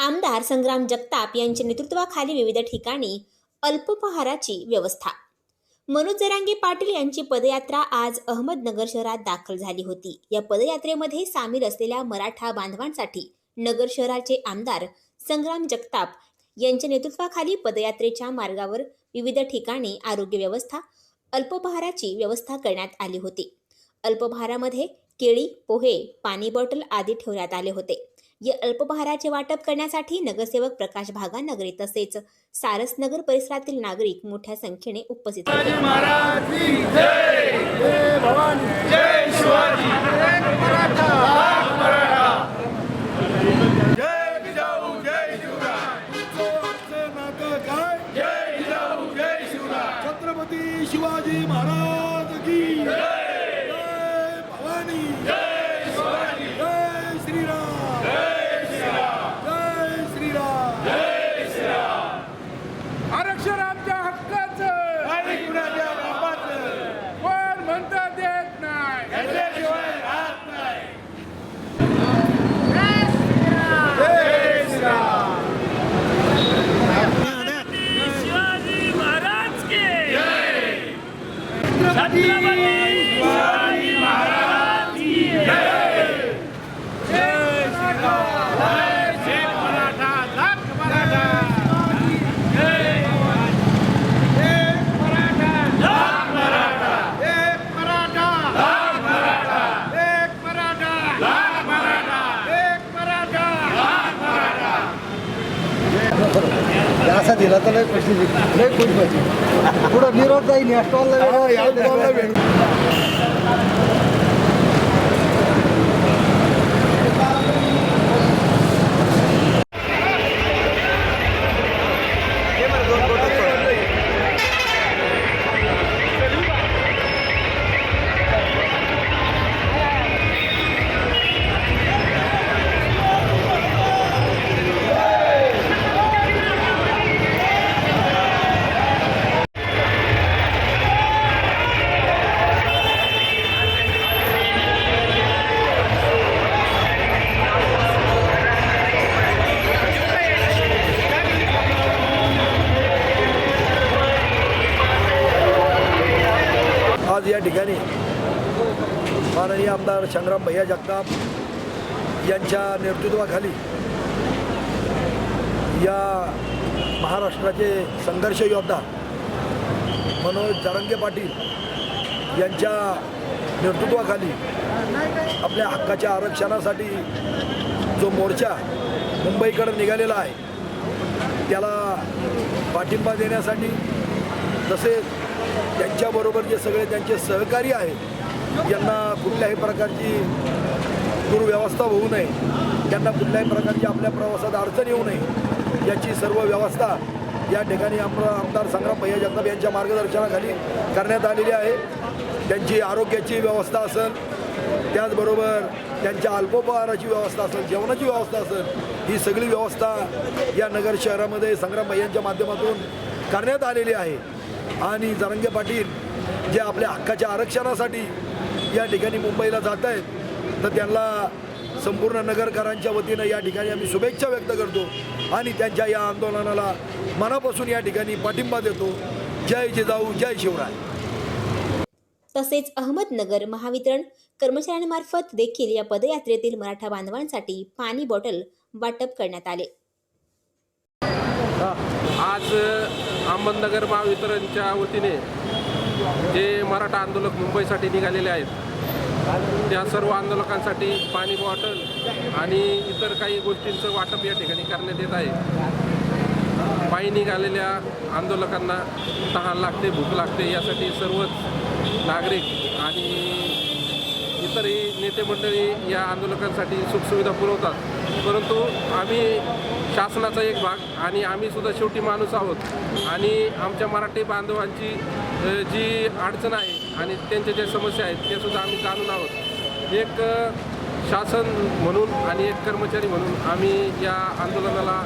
आमदार संग्राम जगताप यांच्या नेतृत्वाखाली विविध ठिकाणी अल्पोपहाराची व्यवस्था. मनोज जरांगे पाटील यांची पदयात्रा आज अहमदनगर शहरात दाखल झाली होती. या पदयात्रेमध्ये सामील असलेल्या मराठा बांधवांसाठी नगर शहराचे आमदार संग्राम जगताप यांच्या नेतृत्वाखाली पदयात्रेच्या मार्गावर विविध ठिकाणी आरोग्य व्यवस्था अल्पोपहाराची व्यवस्था करण्यात आली होती. अल्पोपहारामध्ये केळी पोहे पाणी बॉटल आदी ठेवण्यात आले होते. या अल्पभाराचे वाटप करण्यासाठी नगरसेवक प्रकाश भागा नगरी तसेच सारस नगर परिसरातील नागरिक मोठ्या संख्येने उपस्थित होते. trabalhar. असा दिला तर लय खुशी लय खुश पाहिजे पुढं निरोप जाईल या स्टॉलला ठिकाणी माननीय आमदार संग्राम भैया जगताप यांच्या नेतृत्वाखाली या महाराष्ट्राचे संघर्ष योद्धा मनोज जारंगे पाटील यांच्या नेतृत्वाखाली आपल्या हक्काच्या आरक्षणासाठी जो मोर्चा मुंबईकडे निघालेला आहे त्याला पाठिंबा देण्यासाठी तसेच त्यांच्याबरोबर जे सगळे त्यांचे सहकारी आहेत यांना कुठल्याही प्रकारची दुर्व्यवस्था होऊ नये. त्यांना कुठल्याही प्रकारची आपल्या प्रवासात अडचण येऊ नये. याची सर्व व्यवस्था या ठिकाणी आमदार आमदार संग्राम भैया जगताप यांच्या मार्गदर्शनाखाली करण्यात आलेली आहे. त्यांची आरोग्याची व्यवस्था असेल त्याचबरोबर त्यांच्या अल्पोपहाराची व्यवस्था असेल जेवणाची व्यवस्था असेल ही सगळी व्यवस्था या नगर शहरामध्ये संग्राम भैयांच्या माध्यमातून करण्यात आलेली आहे. आणि जरंगे पाटील जे आपल्या हक्काच्या आरक्षणासाठी या ठिकाणी मुंबईला जात आहेत तर त्यांना संपूर्ण नगरकरांच्या वतीनं या ठिकाणी आम्ही शुभेच्छा व्यक्त करतो आणि त्यांच्या या आंदोलनाला मनापासून या ठिकाणी पाठिंबा देतो. जय जिजाऊ जय शिवराय. तसेच अहमदनगर महावितरण कर्मचाऱ्यांमार्फत देखील या पदयात्रेतील मराठा बांधवांसाठी पाणी बॉटल वाटप करण्यात आले. आज अहमदनगर महावितरणच्या वतीने जे मराठा आंदोलक मुंबईसाठी निघालेले आहेत त्या सर्व आंदोलकांसाठी पाणी बॉटल आणि इतर काही गोष्टींचं वाटप या ठिकाणी करण्यात येत आहे. पायी निघालेल्या आंदोलकांना तहान लागते भूक लागते यासाठी सर्वच नागरिक आणि तरी नेते मंडळी या आंदोलकांसाठी सुखसुविधा पुरवतात. परंतु आम्ही शासनाचा एक भाग आणि आम्ही सुद्धा शेवटी माणूस आहोत. आणि आमच्या मराठी बांधवांची जी अडचण आहे आणि त्यांच्या ज्या समस्या आहेत त्या सुद्धा आम्ही जाणून आहोत. एक शासन म्हणून आणि एक कर्मचारी म्हणून आम्ही या आंदोलनाला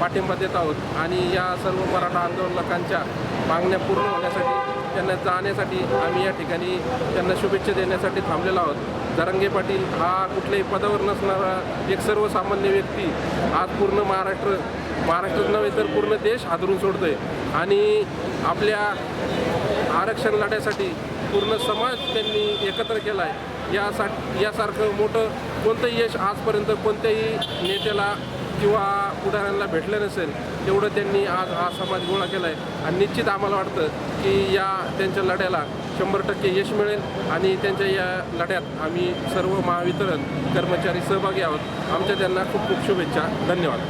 पाठिंबा देत आहोत. आणि या सर्व मराठा आंदोलकांच्या मागण्या पूर्ण होण्यासाठी त्यांना जाण्यासाठी आम्ही या ठिकाणी त्यांना शुभेच्छा देण्यासाठी थांबलेलो आहोत. दरंगे पाटील हा कुठल्याही पदावर नसणारा एक सर्वसामान्य व्यक्ती. आज पूर्ण महाराष्ट्र महाराष्ट्रात नव्हे तर पूर्ण देश हादरून सोडतोय. आणि आपल्या आरक्षण लढ्यासाठी पूर्ण समाज त्यांनी एकत्र केला आहे यासा यासारखं मोठं कोणतंही यश आजपर्यंत कोणत्याही नेत्याला किंवा पुढाऱ्यांना भेटलं नसेल तेवढं त्यांनी आज हा समाज गोळा केला आहे आणि निश्चित आम्हाला वाटतं की या त्यांच्या लढ्याला शंभर टक्के यश मिळेल आणि त्यांच्या या लढ्यात आम्ही सर्व महावितरण कर्मचारी सहभागी आहोत. आमच्या त्यांना खूप खूप शुभेच्छा. धन्यवाद.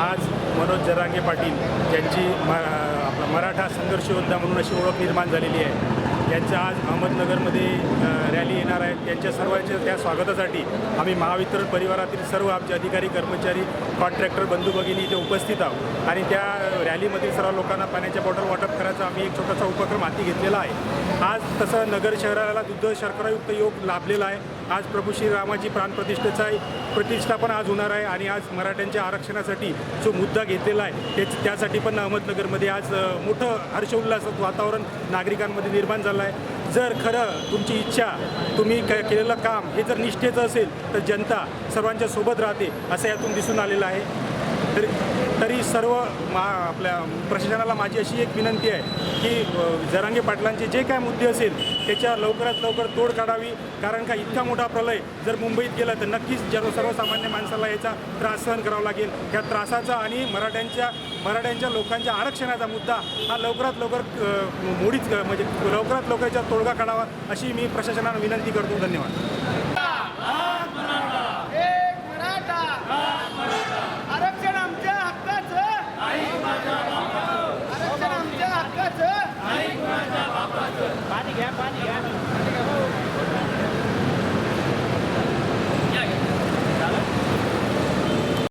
आज मनोज जरांगे पाटील यांची म मराठा संघर्ष योद्धा म्हणून अशी ओळख निर्माण झालेली आहे. यांच्या आज अहमदनगरमध्ये रॅली येणार आहे त्यांच्या सर्वांच्या त्या स्वागतासाठी आम्ही महावितरण परिवारातील सर्व आमचे अधिकारी कर्मचारी कॉन्ट्रॅक्टर बंधू भगिनी इथे उपस्थित आहोत. आणि त्या रॅलीमधील सर्व लोकांना पाण्याच्या बॉटल वाटप करायचा आम्ही एक छोटासा उपक्रम हाती घेतलेला आहे. आज तसं नगर शहराला दुग्ध शर्करायुक्त योग लाभलेला आहे. आज प्रभू श्रीरामाची प्राणप्रतिष्ठेचा प्रतिष्ठा पण आज होणार आहे आणि आज मराठ्यांच्या आरक्षणासाठी जो मुद्दा घेतलेला आहे तेच त्यासाठी पण अहमदनगरमध्ये आज मोठं हर्षोल्लासाचं वातावरण नागरिकांमध्ये निर्माण झालं आहे. जर खरं तुमची इच्छा तुम्ही केलेलं काम हे जर निष्ठेचं असेल तर जनता सर्वांच्या सोबत राहते असं यातून दिसून आलेलं आहे. तरी तरी सर्व मा आपल्या प्रशासनाला माझी अशी एक विनंती आहे की जरांगे पाटलांचे जे काय मुद्दे असेल त्याच्या लवकरात लवकर तोड काढावी. कारण का इतका मोठा प्रलय जर मुंबईत गेला तर नक्कीच जर सर्वसामान्य माणसाला याचा त्रास सहन करावा लागेल. त्या त्रासाचा आणि मराठ्यांच्या मराठ्यांच्या लोकांच्या आरक्षणाचा मुद्दा हा लवकरात लवकर मोडीच म्हणजे लवकरात लवकर याचा तोडगा काढावा अशी मी प्रशासनाला विनंती करतो. धन्यवाद.